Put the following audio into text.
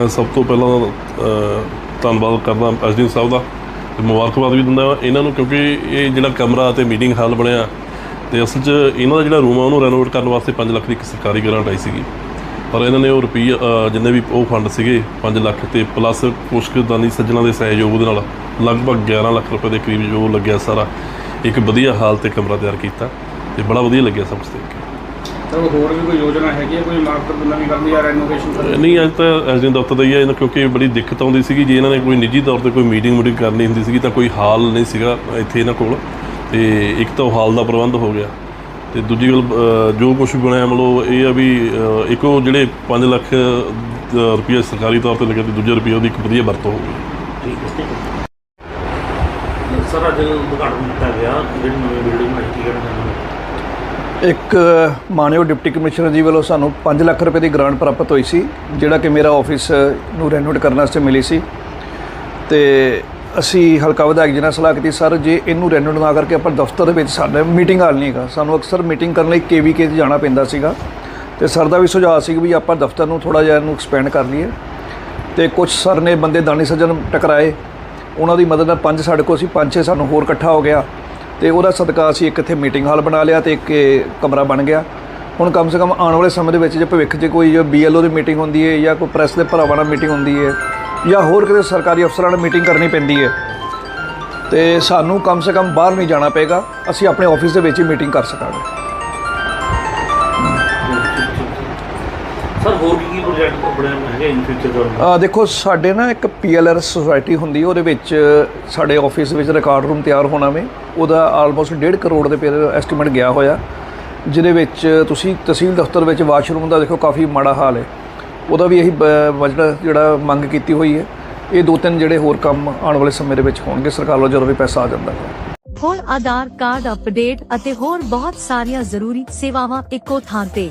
ਮੈਂ ਸਭ ਤੋਂ ਪਹਿਲਾਂ ਧੰਨਵਾਦ ਕਰਦਾ ਐਸਡੀ ਸਾਹਿਬ ਦਾ ਤੇ ਮੁਬਾਰਕਬਾਦ ਵੀ ਦਿੰਦਾ ਇਹਨਾਂ ਨੂੰ ਕਿਉਂਕਿ ਇਹ ਜਿਹੜਾ ਕਮਰਾ ਤੇ ਮੀਟਿੰਗ ਹਾਲ ਬਣਿਆ ਤੇ ਅਸਲ 'ਚ ਇਹਨਾਂ ਦਾ ਜਿਹੜਾ ਰੂਮ ਆ, ਉਹਨੂੰ ਰੈਨੋਵੇਟ ਕਰਨ ਵਾਸਤੇ 5 ਲੱਖ ਦੀ ਇੱਕ ਸਰਕਾਰੀ ਗ੍ਰਾਂਟ ਆਈ ਸੀਗੀ। ਪਰ ਇਹਨਾਂ ਨੇ ਉਹ ਰੁਪਈਆ ਜਿੰਨੇ ਵੀ ਉਹ ਫੰਡ ਸੀਗੇ 5 ਲੱਖ ਤੇ ਪਲੱਸ ਕੁਛ ਕੁ ਸੱਜਣਾ ਦੇ ਸਹਿਯੋਗ ਦੇ ਨਾਲ ਲਗਭਗ 11 ਲੱਖ ਰੁਪਏ ਦੇ ਕਰੀਬ ਜੋ ਲੱਗਿਆ ਸਾਰਾ, ਇੱਕ ਵਧੀਆ ਹਾਲ ਤੇ ਕਮਰਾ ਤਿਆਰ ਕੀਤਾ ਤੇ ਬੜਾ ਵਧੀਆ ਲੱਗਿਆ ਸਭ ਤੋਂ ਤਾਂ ਹੋਰ ਵੀ ਕੋਈ ਯੋਜਨਾ ਹੈਗੀ ਹੈ ਕੋਈ ਮਾਰਕੀਟ ਨਵੀਂ ਕਰਨੀ ਜਾਂ ਰੈਨੋਵੇਸ਼ਨ ਕਰਨੀ ਨਹੀਂ ਅੱਜ ਤਾਂ ਐਸਡੀਐਮ ਦਫ਼ਤਰ ਦਾ ਹੀ ਹੈ ਇਹਨਾਂ ਕਿਉਂਕਿ ਬੜੀ ਦਿੱਕਤ ਆਉਂਦੀ ਸੀਗੀ ਜੇ ਇਹਨਾਂ ਨੇ ਕੋਈ ਨਿੱਜੀ ਤੌਰ ਤੇ ਕੋਈ ਮੀਟਿੰਗ ਮੂਟਿੰਗ ਕਰਨੀ ਹੁੰਦੀ ਸੀਗੀ ਤਾਂ ਕੋਈ ਹਾਲ ਨਹੀਂ ਸੀਗਾ ਇੱਥੇ ਇਹਨਾਂ ਕੋਲ। ਤੇ ਇੱਕ ਤਾਂ ਉਹ ਹਾਲ ਦਾ ਪ੍ਰਬੰਧ ਹੋ ਗਿਆ। ਤੇ ਦੂਜੀ ਗੱਲ ਜੋ ਕੁਝ ਵੀ ਬਣਿਆ ਮਤਲਬ ਇਹ ਆ ਵੀ ਇੱਕ ਜਿਹੜੇ 5 ਲੱਖ ਰੁਪਏ ਸਰਕਾਰੀ ਤੌਰ ਤੇ ਲੱਗੇ ਤੇ ਦੂਜੇ ਰੁਪਏ ਉਹਦੀ ਇੱਕ ਵਧੀਆ ਵਰਤੋਂ ਹੋ ਗਈ। ਸਰ ਅੱਜ ਉਦਘਾਟਨ ਕੀਤਾ ਗਿਆ ਜਿਹੜੀ ਨਵੀਂ ਬਿਲਡਿੰਗ ਬਣਾਈ ਚਾਹੁੰਦੇ ਹੋ? ਇੱਕ ਮਾਨਯੋਗ ਡਿਪਟੀ ਕਮਿਸ਼ਨਰ ਜੀ ਵੱਲੋਂ ਸਾਨੂੰ 5 ਲੱਖ ਰੁਪਏ ਦੀ ਗ੍ਰਾਂਟ ਪ੍ਰਾਪਤ ਹੋਈ ਸੀ, ਜਿਹੜਾ ਕਿ ਮੇਰਾ ਆਫਿਸ ਨੂੰ ਰੈਨੋਵੇਟ ਕਰਨ ਵਾਸਤੇ ਮਿਲੀ ਸੀ। ਤੇ ਅਸੀਂ ਹਲਕਾ ਵਿਧਾਇਕ ਜੀ ਨਾਲ ਸਲਾਹ ਕੀਤੀ, ਸਰ, ਜੇ ਇਹਨੂੰ ਰੈਨੋਵੇਟ ਨਾ ਕਰਕੇ ਆਪਾਂ ਦਫ਼ਤਰ ਦੇ ਵਿੱਚ ਸਾਡੇ ਮੀਟਿੰਗ ਹਾਲ ਨਹੀਂ ਹੈਗਾ। ਸਾਨੂੰ ਅਕਸਰ ਮੀਟਿੰਗ ਕਰਨ ਲਈ ਕੇਵੀਕੇ 'ਚ ਜਾਣਾ ਪੈਂਦਾ ਸੀਗਾ। ਤੇ ਸਰ ਦਾ ਵੀ ਸੁਝਾਅ ਸੀ ਕਿ ਵੀ ਆਪਾਂ ਦਫ਼ਤਰ ਨੂੰ ਥੋੜਾ ਜਿਹਾ ਇਹਨੂੰ ਐਕਸਪੈਂਡ ਕਰ ਲਈਏ। ਤੇ ਕੁਝ ਸਰ ਨੇ ਬੰਦੇ ਦਾਨੀ ਸੱਜਣ ਟਕਰਾਏ। ਉਹਨਾਂ ਦੀ ਮਦਦ ਨਾਲ ਪੰਜ ਸਾਡੇ ਕੋਲ ਸੀ, ਪੰਜ ਛੇ ਸਾਨੂੰ ਹੋਰ ਇਕੱਠਾ ਹੋ ਗਿਆ। ਤੇ ਉਹਦਾ ਸਦਕਾ ਅਸੀਂ ਇੱਕ ਇੱਥੇ ਮੀਟਿੰਗ ਹਾਲ ਬਣਾ ਲਿਆ ਤੇ ਇੱਕ ਕਮਰਾ ਬਣ ਗਿਆ। ਹੁਣ ਕਮ ਸੇ ਕਮ ਆਉਣ ਵਾਲੇ ਸਮੇਂ ਦੇ ਵਿੱਚ ਜੇ ਭਵਿੱਖ 'ਚ ਕੋਈ ਬੀਐਲਓ ਦੀ ਮੀਟਿੰਗ ਹੁੰਦੀ ਹੈ ਜਾਂ ਕੋਈ ਪ੍ਰੈਸ ਦੇ ਭਰਾਵਾਂ ਨਾਲ ਮੀਟਿੰਗ ਹੁੰਦੀ ਹੈ ਜਾਂ ਹੋਰ ਕਿਤੇ ਸਰਕਾਰੀ ਅਫਸਰਾਂ ਨਾਲ ਮੀਟਿੰਗ ਕਰਨੀ ਪੈਂਦੀ ਹੈ ਤੇ ਸਾਨੂੰ ਕਮ ਸੇ ਕਮ ਬਾਹਰ ਨਹੀਂ ਜਾਣਾ ਪਏਗਾ। ਅਸੀਂ ਆਪਣੇ ਆਫਿਸ ਦੇ ਵਿੱਚ ਹੀ ਮੀਟਿੰਗ ਕਰ ਸਕਾਂਗੇ। ਸਰ ਹੋਰ ਕੀ ਕੀ ਪ੍ਰੋਜੈਕਟ ਬਣੇ ਹੈਗੇ ਇਨ ਫਿਊਚਰ ਦਾ ਦੇਖੋ ਸਾਡੇ ਨਾ ਇੱਕ ਪੀਐਲਆਰ ਸੁਸਾਇਟੀ ਹੁੰਦੀ ਹੈ, ਉਹਦੇ ਵਿੱਚ ਸਾਡੇ ਆਫਿਸ ਵਿੱਚ ਰਿਕਾਰਡ ਰੂਮ ਤਿਆਰ ਹੋਣਾ ਵੇ। ਉਹਦਾ ਆਲਮੋਸਟ 1.5 ਕਰੋੜ ਦੇ ਪੇਰ ਐਸਟੀਮੇਟ ਗਿਆ ਹੋਇਆ। ਜਿਹਦੇ ਵਿੱਚ ਤੁਸੀਂ ਤਹਿਸੀਲ ਦਫ਼ਤਰ ਵਿੱਚ ਵਾਸ਼ਰੂਮ ਦਾ ਦੇਖੋ ਕਾਫੀ ਮਾੜਾ ਹਾਲ ਹੈ। ਉਹਦਾ ਵੀ ਇਹੀ ਬਜਟ ਜਿਹੜਾ ਮੰਗ ਕੀਤੀ ਹੋਈ ਹੈ। ਇਹ ਦੋ ਤਿੰਨ ਜਿਹੜੇ ਹੋਰ ਕੰਮ ਆਉਣ ਵਾਲੇ ਸਮੇਂ ਦੇ ਵਿੱਚ ਹੋਣਗੇ। ਸਰਕਾਰ ਵੱਲੋਂ ਜਦੋਂ ਵੀ ਪੈਸਾ ਆ ਜਾਂਦਾ। ਹੈ ਹੁਣ ਆਧਾਰ ਕਾਰਡ ਅਪਡੇਟ ਅਤੇ ਹੋਰ ਬਹੁਤ ਸਾਰੀਆਂ ਜ਼ਰੂਰੀ ਸੇਵਾਵਾਂ ਇੱਕੋ ਥਾਂ ਤੇ।